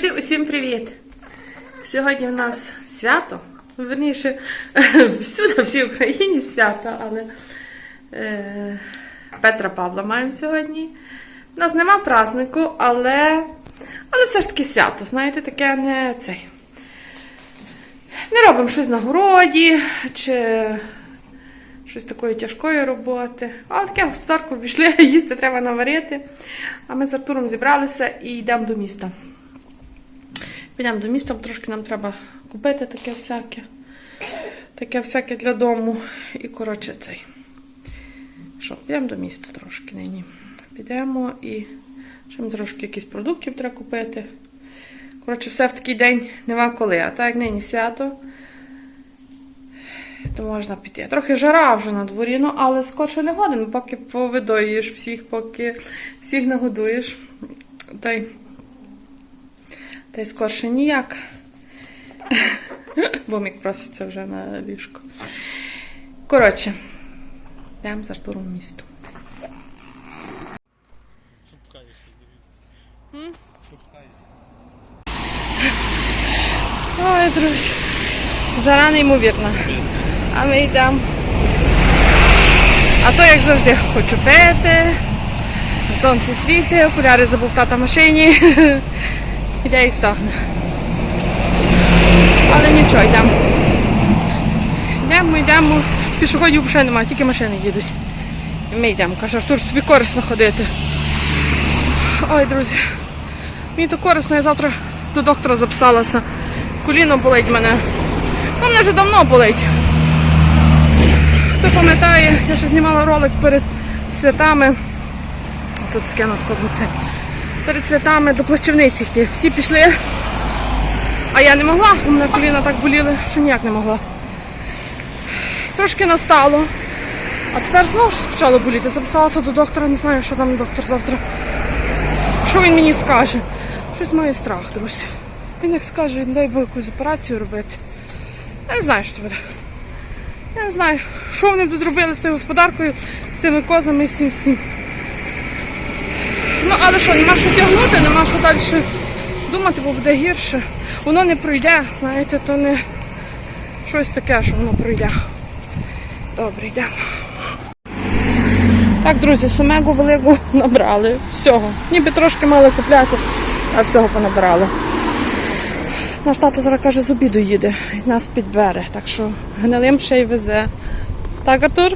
Друзі, усім привіт! Сьогодні в нас свято. Верніше, всюди, в всій Україні свято, але е, Петра Павла маємо сьогодні. У нас нема празднику, але, але все ж таки свято. Знаєте, таке не цей. Не робимо щось на городі чи щось такої тяжкої роботи. Але таке господарку пішли, їсти треба наварити. А ми з Артуром зібралися і йдемо до міста. Підемо до міста, бо трошки нам треба купити таке всяке. Таке всяке для дому. І, коротше, цей. Що, підемо до міста трошки нині. Підемо і ще трошки якісь продуктів треба купити. Коротше, все в такий день нема коли. А так як нині свято, то можна піти. Трохи жара вже на дворі, ну але скорше не годин, поки повидоїш всіх, поки всіх нагодуєш. Та й, та й скорше ніяк. Бомік проситься вже на ліжко. Коротше, йдемо з Артуром в місто. Ой, друзі. Жара неймовірна. А ми йдемо. А то, як завжди, хочу пити. Сонце світить, окуляри забув тата в машині. Іде і стогне. Але нічого, йдемо. Йдемо, йдемо. Пішоходів вже немає, тільки машини їдуть. І Ми йдемо. Каже, Артур, тобі корисно ходити. Ой, друзі. Мені то корисно, я завтра до доктора записалася. Коліно болить мене. Ну, мене вже давно болить. Хто пам'ятає, я ще знімала ролик перед святами. Тут скину таку це. Перед святами до плащівниці йти. Всі пішли. А я не могла, у мене коліна так боліли, що ніяк не могла. Трошки настало. А тепер знову щось почало боліти. Записалася до доктора, не знаю, що там доктор завтра. Що він мені скаже? Щось має страх, друзі. Він як скаже, дай Бог якусь операцію робити. Я не знаю, що це буде. Я не знаю, що вони будуть робити з тою господаркою, з тими козами і з тим всім. Але що, нема що тягнути, нема що далі думати, бо буде гірше. Воно не пройде, знаєте, то не щось таке, що воно пройде. Добре, йдемо. Так, друзі, сумегу велику набрали. Всього. Ніби трошки мали купляти, а всього понабирали. Наш тато зараз каже, з обіду їде і нас підбере, так що гнилим ще й везе. Так, Артур?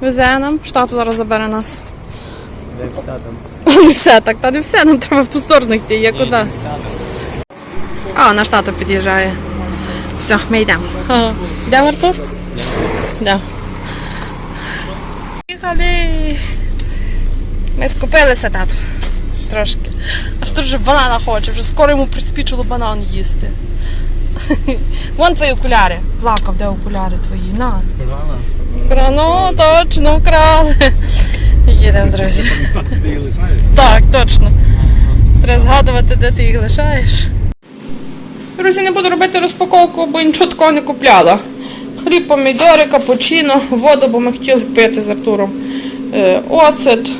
Везе нам, штату зараз забере нас. Де все там? Не все так, та не все, нам треба в ту сторону йти, є куди. А, наш тато під'їжджає. Все, ми йдемо. Ага. Йдемо, Артур? Йдемо. Їхали. Ми скупилися, тато. Трошки. Артур вже банана хоче, вже скоро йому приспічило банан їсти. Вон твої окуляри. Плакав, де окуляри твої. На. Пожала? Вкра- Ну, точно вкрали. Їдемо, друзі. Так, точно. Треба згадувати, де ти їх лишаєш. Друзі, не буду робити розпаковку, бо нічого такого не купляла. Хліб, помідори, капучино, воду, бо ми хотіли пити з Артуром. Е, оцет,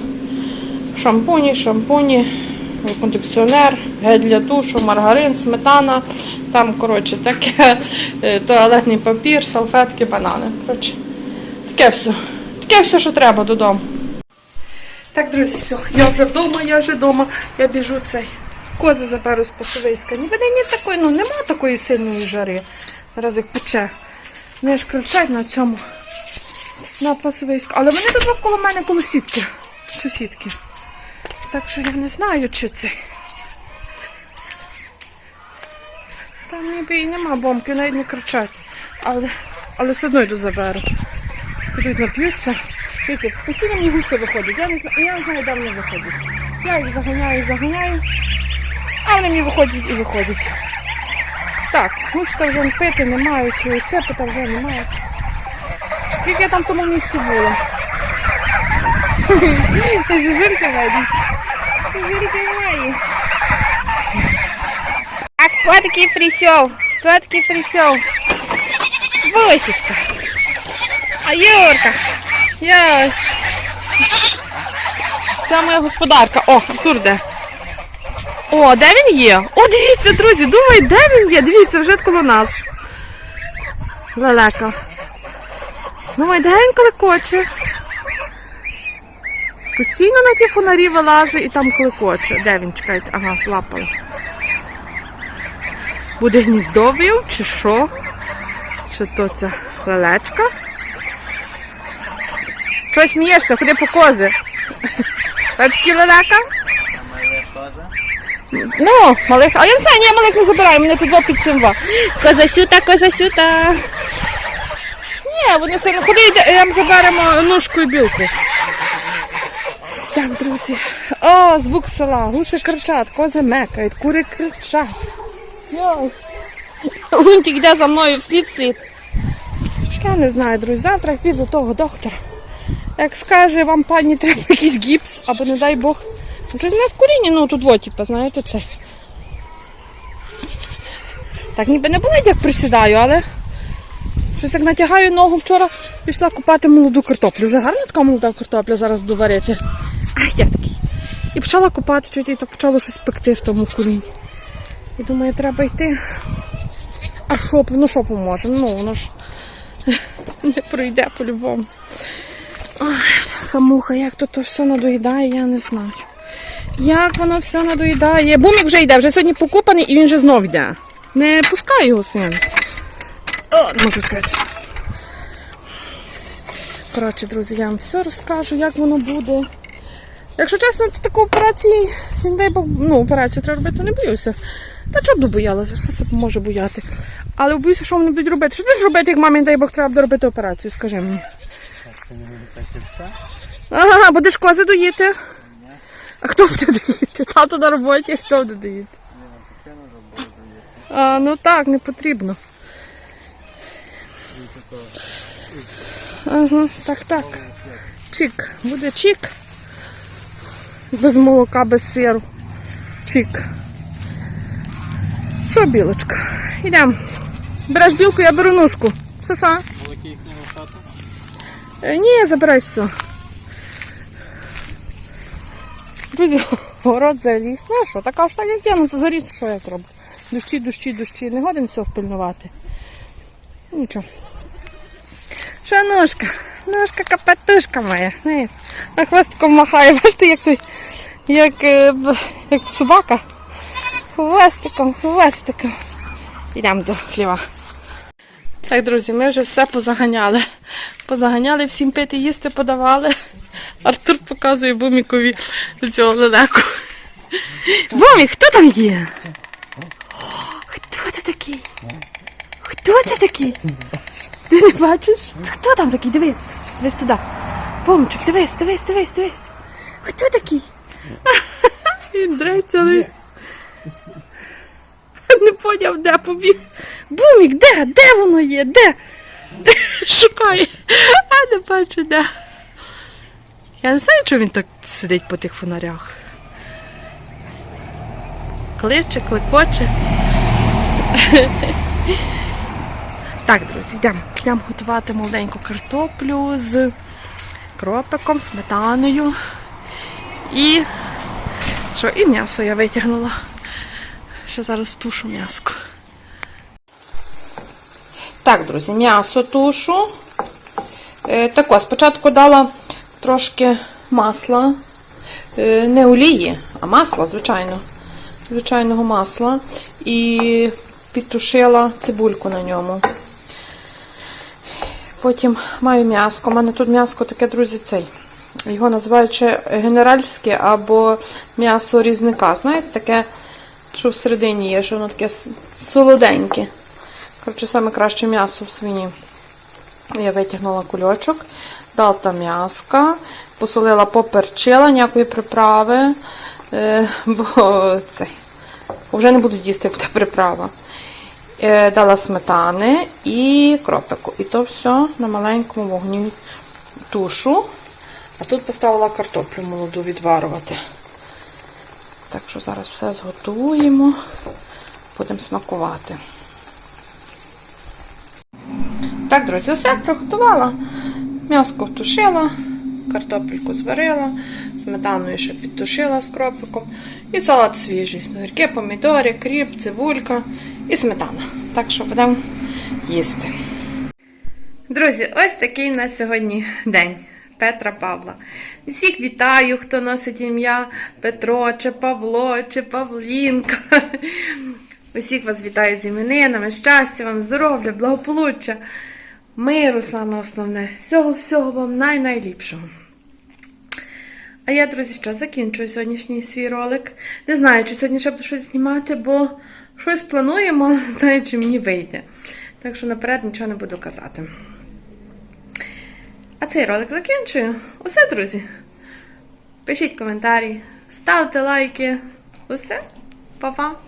шампуні, шампуні, кондиціонер, гель для душу, маргарин, сметана. Там, коротше, таке, е, туалетний папір, салфетки, банани. Коротше, таке все. Таке все, що треба додому. Так, друзі, все, я вже вдома, я вже вдома. Я біжу цей. Кози заберу з Пасовиська. Ніби нині такої, ну нема такої сильної жари. Зараз як пече. Вони ж кричать на цьому. На Пасовиську. Але вони тут навколо мене коло сітки. Сусідки. Так що я не знаю, чи це. Там ніби і нема бомки, навіть не кричать. Але, але все одно йду заберу. Підуть нап'ються. Дивіться, постійно мені гуси виходять. Я не знаю, я не знаю, де вони виходять. Я їх заганяю, заганяю, а вони мені виходять і виходять. Так, гуска вже пити не мають, і цепи вже не мають. Скільки я там в тому місці була? Зірки мої. Зірки мої. А хто такий прийшов? Хто такий прийшов? Босічка. А Юрка. Я. Вся моя господарка. О, Артур де? О, де він є? О, дивіться, друзі, думаю, де він є? Дивіться, вже коло нас. Лелека. Думаю, де він клекоче? Постійно на ті фонарі вилазить і там клекоче. Де він? Чекайте, ага, злапали. Буде гніздовів чи що? Чи то це лелечка? Щось смієшся, ходи по кози. Очки лелека? Ну, малих, а я не знаю, ні, я малих не забираю, мене тут два під цим два. Козасюта, козасюта. Ні, вони сильно ходи, йдемо заберемо ножку і білку. Так, друзі. О, звук села. Гуси кричать, кози мекають, кури кричать. Лунтик йде за мною вслід слід. Я не знаю, друзі, завтра піду до того доктора. Як скаже вам пані, треба якийсь гіпс, або не дай Бог. Ну, Щось не в корінні, ну тут во, типу, знаєте, це. Так ніби не болить, як присідаю, але щось як натягаю ногу вчора, пішла купати молоду картоплю. Вже гарна така молода картопля, зараз буду варити. Ай, я такий. І почала купати, чуть і то почало щось пекти в тому коліні. І думаю, треба йти. А що, ну що поможе? Ну, воно ж не пройде по-любому. Ай, Хамуха, як то все надоїдає, я не знаю. Як воно все надоїдає. Бумік вже йде, вже сьогодні покупаний і він вже знов йде. Не пускай його син. О, не можу відкрити. Коротше, друзі, я вам все розкажу, як воно буде. Якщо чесно, то таку Бог, ну, операцію треба робити, то не боюся. Та чого б не боялася, що це може бояти. Але боюся, що вони будуть робити. Що будеш робити, як мамі, дай Бог, треба буде робити операцію, скажи мені. Ага, будеш кози доїти? А хто буде доїти? Тато на роботі, а хто буде доїти? А, ну так, не потрібно. Ага, так, так. Чик. Буде чик. Без молока, без сиру. Чик. Що, білочка? Йдемо. Береш білку, я беру ножку. Що що? Молоки їх не лишати. Е, Ні, забирай все. Друзі, город заріс. Ну що, така ж так, як я, ну то заріс, що я зроблю? Дощі, дощі, дощі. Не годин все впильнувати. Нічого. Що ножка? Ножка капетушка моя. На хвостиком махає, бачите, як той, як, е, як собака. Хвостиком, хвостиком. Йдемо до хліва. Так, друзі, ми вже все позаганяли. Позаганяли, всім пити, їсти подавали. Артур показує Бумікові цього лелеку. Бумік, хто там є? Хто це такий? Хто це такий? Ти не бачиш? Хто там такий? Дивись, дивись туди. Бумчик, дивись, дивись, дивись, дивись. Хто такий? Він дреться, але не поняв, де побіг. Бумік, де? Де воно є? Де? Шукає. А не бачу, де. Я не знаю, чого він так сидить по тих фонарях. Кличе, клекоче. Так, друзі, йдемо. Йдемо готувати молоденьку картоплю з кропиком, сметаною. І що, і м'ясо я витягнула. Ще зараз тушу м'яско. Так, друзі, м'ясо тушу. Е, тако, спочатку дала трошки масла. Е, не олії, а масла, звичайно. Звичайного масла. І підтушила цибульку на ньому. Потім маю м'яско. У мене тут м'яско таке, друзі, цей. Його називають генеральське або м'ясо різника. Знаєте, таке, що всередині є, що воно таке солоденьке. Коротше, саме краще м'ясо в свині. Я витягнула кульочок, дала м'яска, посолила, поперчила, ніякої приправи, е, бо це, вже не буду їсти, як та приправа. Е, дала сметани і кропику. І то все на маленькому вогні тушу. А тут поставила картоплю молоду відварувати. Так що зараз все зготуємо, будемо смакувати. Так, друзі, все приготувала. М'яско втушила, картопельку зварила, сметаною ще підтушила з кропиком. І салат свіжий. Огірки, помідори, кріп, цибулька і сметана. Так що будемо їсти. Друзі, ось такий у нас сьогодні день. Петра Павла. Всіх вітаю, хто носить ім'я Петро, чи Павло, чи Павлінка. Усіх вас вітаю з іменинами, щастя вам, здоров'я, благополуччя, миру саме основне. Всього-всього вам най-найліпшого. А я, друзі, що закінчую сьогоднішній свій ролик. Не знаю, чи сьогодні ще буду щось знімати, бо щось плануємо, але знаю, чи мені вийде. Так що наперед нічого не буду казати. А цей ролик закінчую. Усе, друзі. Пишіть коментарі, ставте лайки. Усе, Па-па!